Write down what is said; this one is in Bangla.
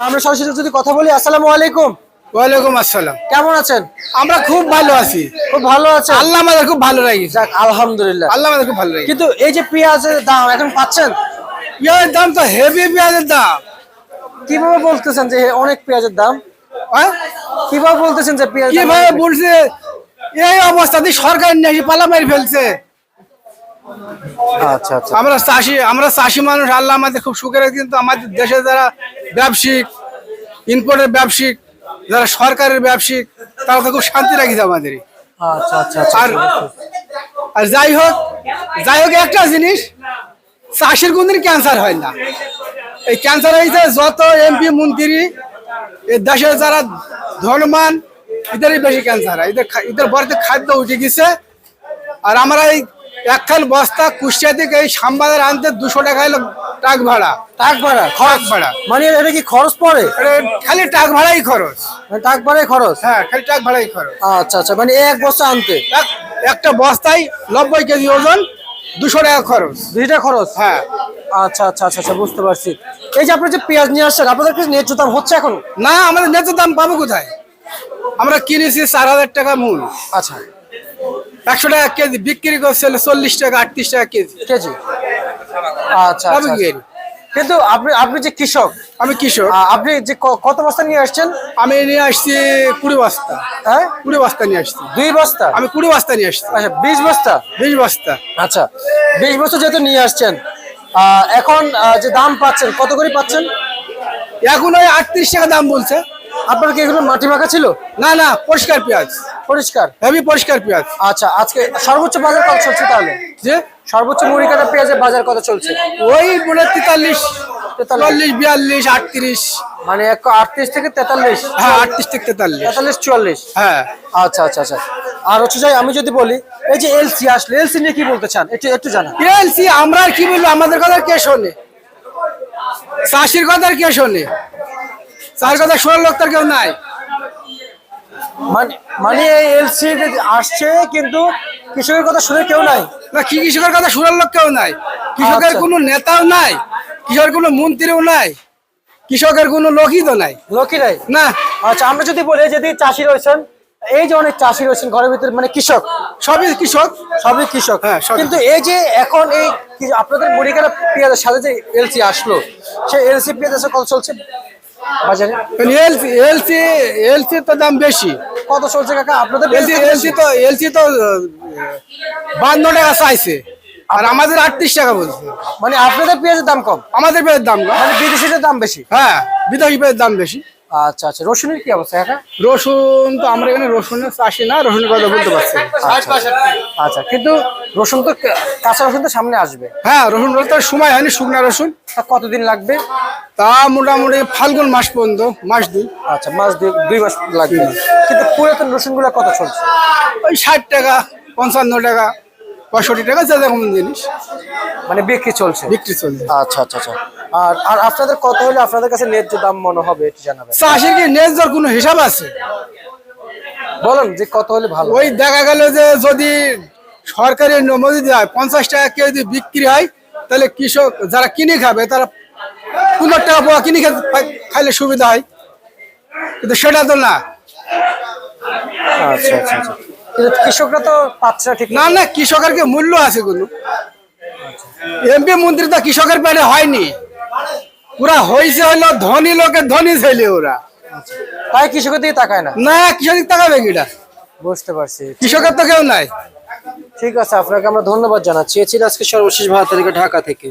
আমরা সরাসরি যদি কথা বলি আসসালামু আলাইকুম। ওয়ালাইকুম আসসালাম। কেমন আছেন? আমরা খুব ভালো আছি। খুব ভালো আছেন? আল্লাহ আমাদের খুব ভালো যাক আলহামদুলিল্লাহ। আল্লাহ আমাদের খুব ভালো লাগিয়েছে কিন্তু এই যে পেঁয়াজের দাম এখন পাচ্ছেন? পেঁয়াজের দাম তো হেভি পেঁয়াজের দাম। কীভাবে বলতেছেন যে অনেক পেঁয়াজের দাম? হ্যাঁ? কীভাবে বলতেছেন যে পেঁয়াজ কীভাবে বলছে? এই অবস্থাতে সরকার নিয়ে পালা মেরে ফেলছে। আচ্ছা আচ্ছা। আমরা চাষি আমরা চাষি মানুষ আল্লাহ আমাদের খুব সুখে রেখে কিন্তু আমাদের দেশে যারা ব্যবসায়িক ইম্পোর্টের ব্যবসায়িক যারা সরকারের ব্যবসায়িক তারা তো খুব শান্তি রাখিছে আমাদের আচ্ছা আচ্ছা আচ্ছা। আর আর যাই হোক যাই হোক একটা জিনিস চাষির কোনদিন ক্যান্সার হয় না। এই ক্যান্সার হয়েছে যত এমপি মন্ত্রী এই দেশে যারা ধনমান এদেরই বেশি ক্যান্সার হয়। এদের এদের বাড়িতে খাদ্য উঠে গেছে। আর আমরা এই একখান বস্তা কুষ্টিয়া থেকে এই সাম্বাদের আনতে দুশো টাকা এলো টাক ভাড়া। টাক ভাড়া? খরচ ভাড়া। মানে এটা কি খরচ পড়ে? খালি টাক ভাড়াই খরচ। মানে টাক ভাড়াই খরচ? হ্যাঁ খালি টাক ভাড়াই খরচ। আচ্ছা আচ্ছা মানে এক বস্তা আনতে? এক- একটা বস্তায় নব্বই কেজি ওজন দুশো টাকা খরচ। দুইটা খরচ? হ্যাঁ। আচ্ছা আচ্ছা আচ্ছা আচ্ছা বুঝতে পারছি। এই যে আপনি যে পেঁয়াজ নিয়ে আসছেন আপনাদের কাছে ন্যায্য দাম হচ্ছে এখন? না আমাদের ন্যায্য দাম পাবো কোথায়? আমরা কিনেছি চার হাজার টাকা মূল। আচ্ছা। একশো টাকা কেজি বিক্রি করছে চল্লিশ টাকা আটত্রিশ টাকা কেজি। কেজি? আচ্ছা আচ্ছা, আচ্ছা। কিন্তু আপনি আপনি যে কৃষক আমি কৃষক। আপনি যে কত বস্তা নিয়ে আসছেন? আমি নিয়ে আসছি কুড়ি বস্তা। হ্যাঁ? কুড়ি বস্তা নিয়ে আসছি। দুই বস্তা? আমি কুড়ি বস্তা নিয়ে আসছি। আচ্ছা বিশ বস্তা? বিশ বস্তা। আচ্ছা বিশ বস্তা যেহেতু নিয়ে আসছেন আহ, এখন যে দাম পাচ্ছেন কত করে পাচ্ছেন? এখন ওই আটত্রিশ টাকা দাম বলছে। আপনার কি এগুলো মাটি মাখা ছিল? না না পরিষ্কার পেঁয়াজ। পরিষ্কার? হেভি পরিষ্কার পেঁয়াজ। আচ্ছা আজকে সর্বোচ্চ বাজার কত চলছে তাহলে? যে সর্বোচ্চ মুড়ি কাটা পেঁয়াজের বাজার কত চলছে? ওই বলে তেতাল্লিশ। তেতাল্লিশ। বিয়াল্লিশ আটত্রিশ। মানে আটত্রিশ থেকে তেতাল্লিশ? হ্যাঁ আটত্রিশ থেকে তেতাল্লিশ। তেতাল্লিশ চুয়াল্লিশ? হ্যাঁ। আচ্ছা আচ্ছা আচ্ছা। আর হচ্ছে যাই আমি যদি বলি এই যে এলসি আসলে এলসি নিয়ে কি বলতে চান? একটু একটু জানা এলসি আমরা আর কি বলব? আমাদের কথা কে শোনে? চাষির কথা আর কে শোনে? চাষির কথা শোনার লোক তার কেউ নাই। মানে মানে এই এলসি আসছে কিন্তু কৃষকের কথা শুনে কেউ নাই। না কি কৃষকের কথা শোনার লোক কেউ নাই। কৃষকের আচ্ছা। কোনো নেতাও নাই কৃষকের কোনো মন্ত্রীও নাই কৃষকের কোনো লোকই তো নাই। লোকই নাই? না। আচ্ছা আমরা যদি বলি যদি চাষি রয়েছেন এই যে অনেক চাষি রয়েছেন ঘরের ভিতরে মানে কৃষক। সবই কৃষক। সবই কৃষক। হ্যাঁ, কিন্তু এই যে এখন এই আপনাদের মুড়িকাটা পেঁয়াজের সাথে যে এলসি আসলো সেই এলসি পেঁয়াজের কত চলছে? বাজারে? এলসি এলসি এলসি তো দাম বেশি। কত চলছে কাকা? আপনাদের এলসি এলসি তো এলসি তো বান্ন টাকা চাইছে আর আমাদের আটত্রিশ টাকা বলছে। মানে আপনাদের পেঁয়াজের দাম কম? আমাদের পেঁয়াজের দাম কম। মানে বিদেশিদের দাম বেশি? হ্যাঁ বিদেশি পেঁয়াজের দাম বেশি। আচ্ছা আচ্ছা। রসুনের কি অবস্থা কাকা? রসুন তো আমরা এখানে রসুনের চাষি না রসুনের কথা বলতে পারছি। আচ্ছা কিন্তু রসুন তো কাঁচা রসুন তো সামনে আসবে। হ্যাঁ রসুন রসুন তো সময় হয়নি শুকনা রসুন। কতদিন লাগবে? তা মোটামুটি ফাল্গুন মাস পর্যন্ত মাস দুই। আচ্ছা মাস দুই দুই মাস লাগবে। কিন্তু পুরাতন রসুনগুলো কত চলছে? ওই ষাট টাকা পঞ্চান্ন টাকা পঁয়ষট্টি টাকা যা রকম জিনিস। মানে বিক্রি চলছে? বিক্রি চলছে। আচ্ছা আচ্ছা আচ্ছা। আর আর আপনাদের কত হলে আপনাদের কাছে ন্যায্য দাম মনে হবে একটু জানাবেন? চাষির কি ন্যায্যর কোনো হিসাব আছে? বলেন যে কত হলে ভালো ওই দেখা গেল যে যদি সরকারি অনুমতি দেয় পঞ্চাশ টাকা কেজি বিক্রি হয় তাহলে কৃষক যারা কিনে খাবে তারা পনেরো টাকা পোয়া কিনে খাইলে সুবিধা হয়। কিন্তু সেটা তো না। আচ্ছা আচ্ছা আচ্ছা। কৃষকরা তো পাচ্ছে ঠিক না না কৃষকের কি মূল্য আছে কোনো? এমপি মন্ত্রী তো কৃষকের পেটে হয়নি। পুরা হয়েছে হলো ধনী লোকের ধনী ছেলে ওরা। তাই কৃষকের দিকে তাকায় না? না কৃষক তাকাবে কিটা? বুঝতে পারছি। কৃষকের তো কেউ নাই। ঠিক আছে আপনাকে আমরা ধন্যবাদ জানাচ্ছি। এ ছিল আজকে সর্বশেষ ভারত ঢাকা থেকে।